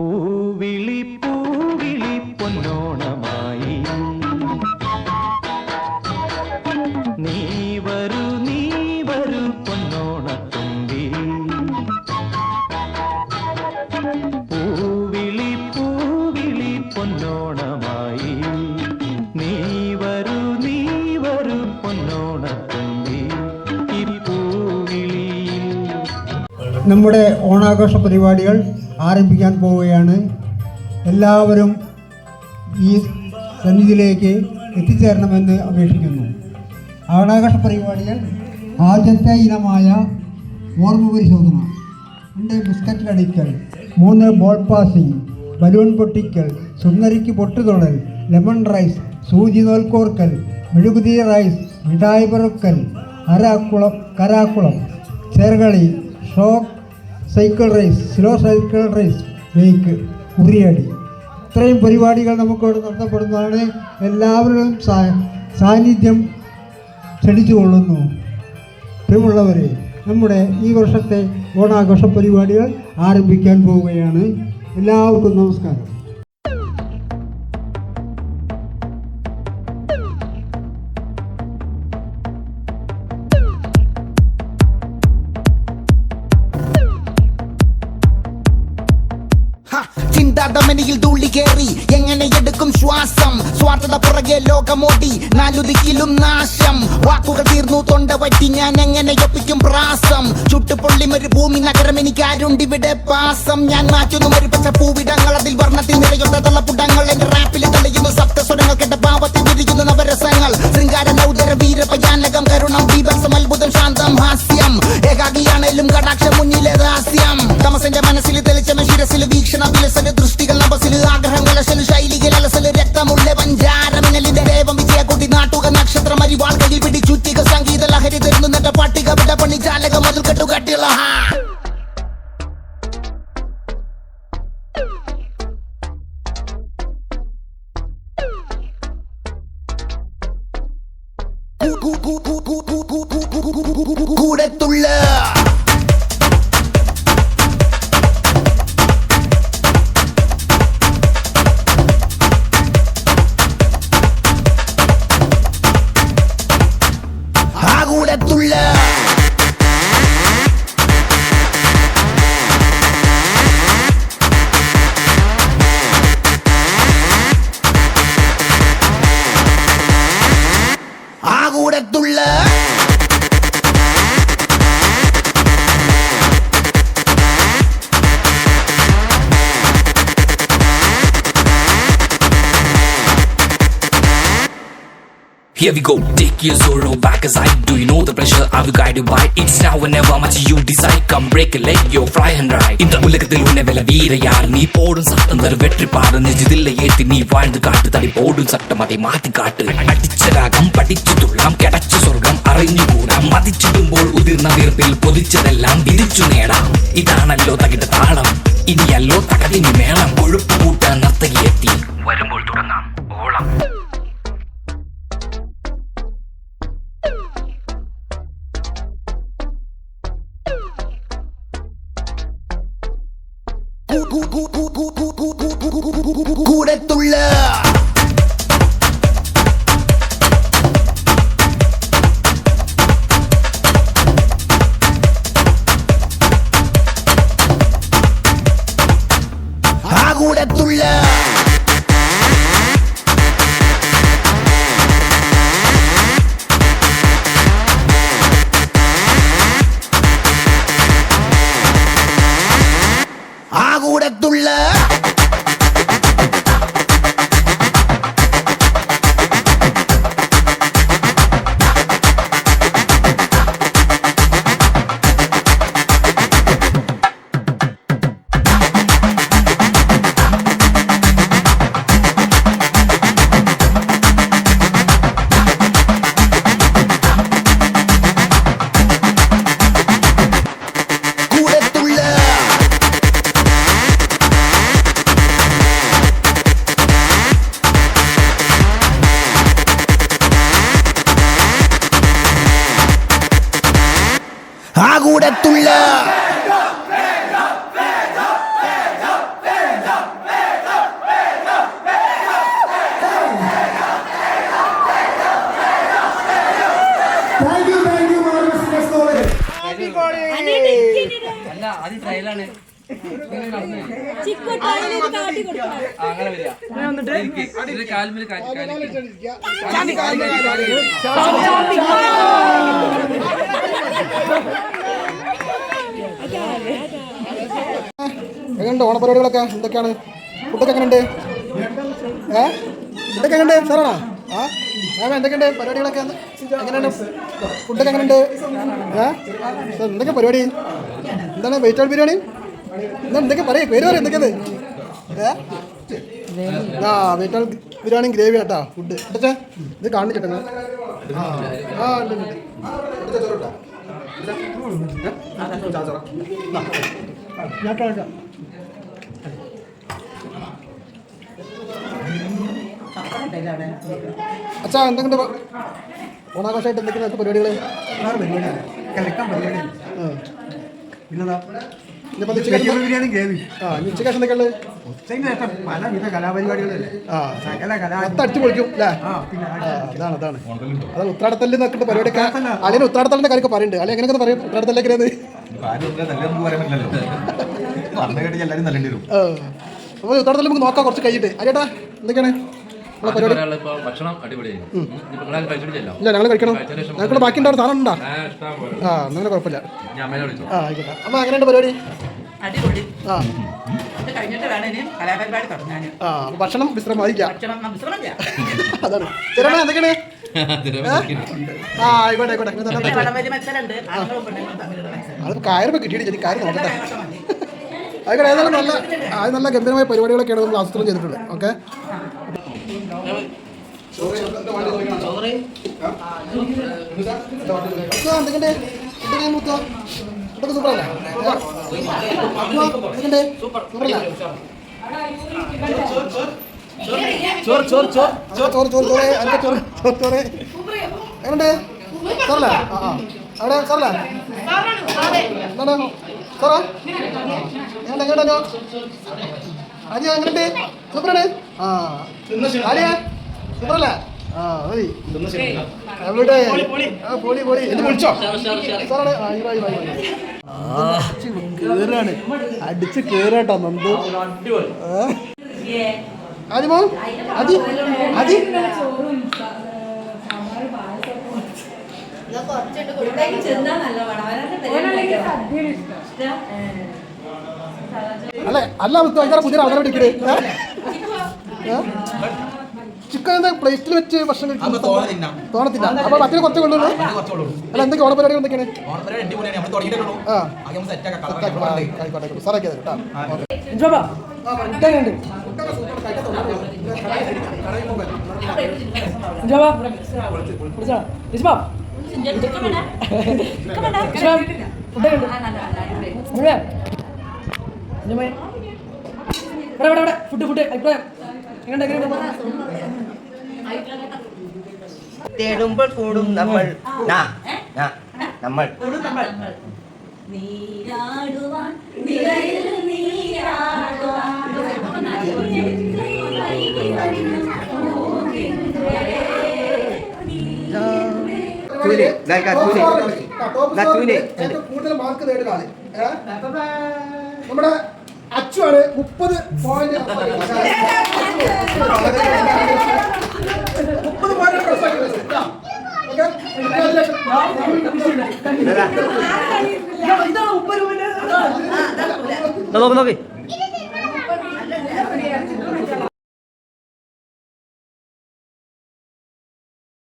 പൂവിളി പൂവിളി പൊന്നോണമായി. നമ്മുടെ ഓണാഘോഷ പരിപാടികൾ ആരംഭിക്കാൻ പോവുകയാണ്. എല്ലാവരും ഈ സന്നിധിയിലേക്ക് എത്തിച്ചേരണമെന്ന് അപേക്ഷിക്കുന്നു. ഓണാഘോഷ പരിപാടികൾ ആദ്യത്തെ ഇനമായ ഓർമ്മ പരിശോധന. രണ്ട് ബിസ്ക്കറ്റ് കടിക്കൽ മൂന്ന് ബോൾ പാസിംഗ് ബലൂൺ പൊട്ടിക്കൽ സുന്ദരിക്ക് പൊട്ടുതൊടൽ ലെമൺ റൈസ് സൂചി നോൽക്കോർക്കൽ മെഴുകുതിരി റൈസ് മിഠായി പെറുക്കൽ അരാക്കുളം കരാക്കുളം ചേർകളി shock cycle race slow cycle race bike ഉറിയടി. ഇത്രയും പരിപാടികൾ നമുക്കവിടെ നടത്തപ്പെടുന്നതാണ്. എല്ലാവരും സാന്നിധ്യം ക്ഷണിച്ചു കൊള്ളുന്നു പ്രിയമുള്ളവരെ നമ്മുടെ ഈ വർഷത്തെ ഓണാഘോഷ പരിപാടികൾ ആരംഭിക്കാൻ പോവുകയാണ്. എല്ലാവർക്കും നമസ്കാരം. ചിന്താതമനിയിൽ തുള്ളി കേറി. എങ്ങനെ എടുക്കും ശ്വാസം? സ്വാർത്ഥത പുറകെ ലോകമോടി. നാലുദിക്കിലും നാശം. വാക്കുകൾ തീർന്നു തൊണ്ട പറ്റി ഞാൻ എങ്ങനെ ഒപ്പിക്കും പ്രാസം? ചുട്ടുപൊള്ളി മരുഭൂമി നഗരം എനിക്ക് ആരുണ്ടിവിടെ പാസം? ഞാൻ മാറ്റുന്നു മരുപ്പച്ച പൂവിടങ്ങൾ അതിൽ വർണത്തിൽ തള്ളപ്പുടങ്ങൾ കൂടത്തുള്ള ആ കൂടത്തുള്ള ആ Here we go, take your sorrow back as I do. You know the pressure I will guide you by. It's now and never much you decide. Come break a leg, yo, fly and ride. இந்த உலகத்தில் உன்னை வெல்ல வீர யார் நீ போடும் சட்டம் தரு வெற்றி பாடு நெஞ்சிதில்லை ஏத்தி நீ வாழ்ந்து காட்டு தடி போடும் சட்டம் அதை மாத்தி காட்டு அடிச்ச ராகம் படிச்சு തുള്ളാം കിടച്ച സ്വർഗം അറിഞ്ഞുകൂടാം മതിച്ചിടുമ്പോൾ ഉതിർന്ന വീർപ്പിൽ പൊതിച്ചതെല്ലാം വിരിച്ചു നേടാം ഇതാണല്ലോ തകിട താളം ഇനിയല്ലോ തകതിനി മേളം കൊഴുപ്പ് ആദ്യം ട്രയലാണ് അങ്ങനെ വരിക. കാൽമേൽ. എങ്ങനെയുണ്ട് ഓണപരിപാടികളൊക്കെ? എന്തൊക്കെയാണ്? ഫുഡൊക്കെ എങ്ങനെയുണ്ട്? ഏ? ഇതൊക്കെ എങ്ങനെയുണ്ട്? സാറാണോ? ആ? മാം എന്തൊക്കെയുണ്ട് പരിപാടികളൊക്കെ? എങ്ങനെയാണ്? ഫുഡൊക്കെ എങ്ങനെയുണ്ട്? ഏ? എന്തൊക്കെ പരിപാടി? എന്താണ് വെജിറ്റബിൾ ബിരിയാണി? എന്താ എന്തൊക്കെ പറയേ? പേര് പറയും എന്തൊക്കെയത് ആ vegetable biryani gravy atta food. കേട്ടോ ഇത് കാണിക്കട്ടെ. ആ ഉണ്ട്. ഞാൻ കാണിക്കാം അച്ഛാ എന്തെങ്കിലും ഓണാഘോഷമായിട്ട് എന്തൊക്കെയാണ് പരിപാടികൾ ബിരിയാണി ഗ്രേവി ആ ഉച്ചയ്ക്ക് പലവിധ കലാപരിപാടികളല്ലേ ആ. സകല കലാ അല്ലേ? അതാണ് അതാണ്. അതാണ് ഉത്രാടത്തല്ല് നോക്കിയിട്ട് പരിപാടിയൊക്കെ അല്ലെങ്കിൽ ഉത്രാടത്തല്ലിന്റെ കാര്യമൊക്കെ പറയുന്നുണ്ട്. അല്ലെങ്കിൽ എങ്ങനെയൊക്കെ പറയും? അപ്പോൾ ഉത്രാടത്തല്ല് നമുക്ക് നോക്കാം കുറച്ച് കഴിഞ്ഞിട്ട്. അരിയേട്ടാ എന്തൊക്കെയാണ്? ഭക്ഷണം ഇല്ല ഞങ്ങൾ കഴിക്കണം. ഞങ്ങൾക്ക് ബാക്കി ഉണ്ടാവും സാധനം ഉണ്ടോ ആ അങ്ങനെ കുഴപ്പമില്ല. ആ ആയിക്കോട്ടെ. അമ്മ എങ്ങനെയുണ്ട് പരിപാടി. അടിപൊളി. ആ. ഇത് കഴിഞ്ഞിട്ട് വേണം ഇനി കലാപരിപാടി തുടങ്ങാൻ ആ ഭക്ഷണം വിശ്രമമായിരിക്കാം. ഭക്ഷണം വിശ്രമില്ല അതാണ്. എന്തൊക്കെയാണ്? ആ ആയിക്കോട്ടെ അത് കയറുമ്പോൾ കിട്ടിയിട്ട് എനിക്ക് കാര്യം നോക്കട്ടെ. ആയിക്കോട്ടെ ഏതായാലും നല്ല അത് നല്ല ഗംഭീരമായ പരിപാടികളൊക്കെയാണ് നമ്മൾ ആസൂത്രണം ചെയ്തിട്ടുള്ളത്. ഓക്കെ? സൂപ്പറല്ലേ ചോറ് ചോറ് ചോറ് ചോറ് ചോറ് ചോറ് അതിന്റെ ചോറ് ചോറ് ചോറ് എങ്ങനെയുണ്ട് സാറല്ലേ അവിടെ സാറല്ലേ എന്താണ് സാറാ എങ്ങനെ എങ്ങോട്ടോ ആദ്യം എങ്ങനെയുണ്ട് സൂപ്പറാണ് ആ. ആര്യ സൂപ്പറല്ലേ ആ മതി എവിടെ? ആ പൊളി പൊളി. ഇത് വിളിച്ചോ? സാറാണ് ആ ഈ വായി വായി കേറാണ്. അടിച്ച് കേറാട്ടോ നന്ദു. അതിമോ അതി അതി കൊടുത്തേക്ക് ചെന്നാ നല്ല അല്ലെ? അല്ല ഭയങ്കര പുതിയ ആൾക്കാരെ പിടിക്കൽ ചിക്കൻ എന്താ പ്ലേറ്റിൽ വെച്ച് ഭക്ഷണം കഴിക്കും? തോന്നത്തില്ല അപ്പൊ മറ്റേ കുറച്ച് കൊള്ളു അല്ല? എന്തൊക്കെ ഓണപരിപാടി എന്തൊക്കെയാണ്? ആ ആയിക്കോട്ടെ സാറൊക്കെ കേട്ടോ തേടുമ്പോൾ കൂടും നമ്മൾ. നാ, നാ, നമ്മൾ. നീരാടുവാൻ നിഴലിൽ നീരാടുവാൻ ദാ ചൂൽ. ഏറ്റവും കൂടുതൽ മാർക്ക് ഏ? നമ്മുടെ അച്ചു ആണ് മുപ്പത് പോയിന്റ് മുപ്പത് പോയിന്റ് നോക്ക് നോക്ക്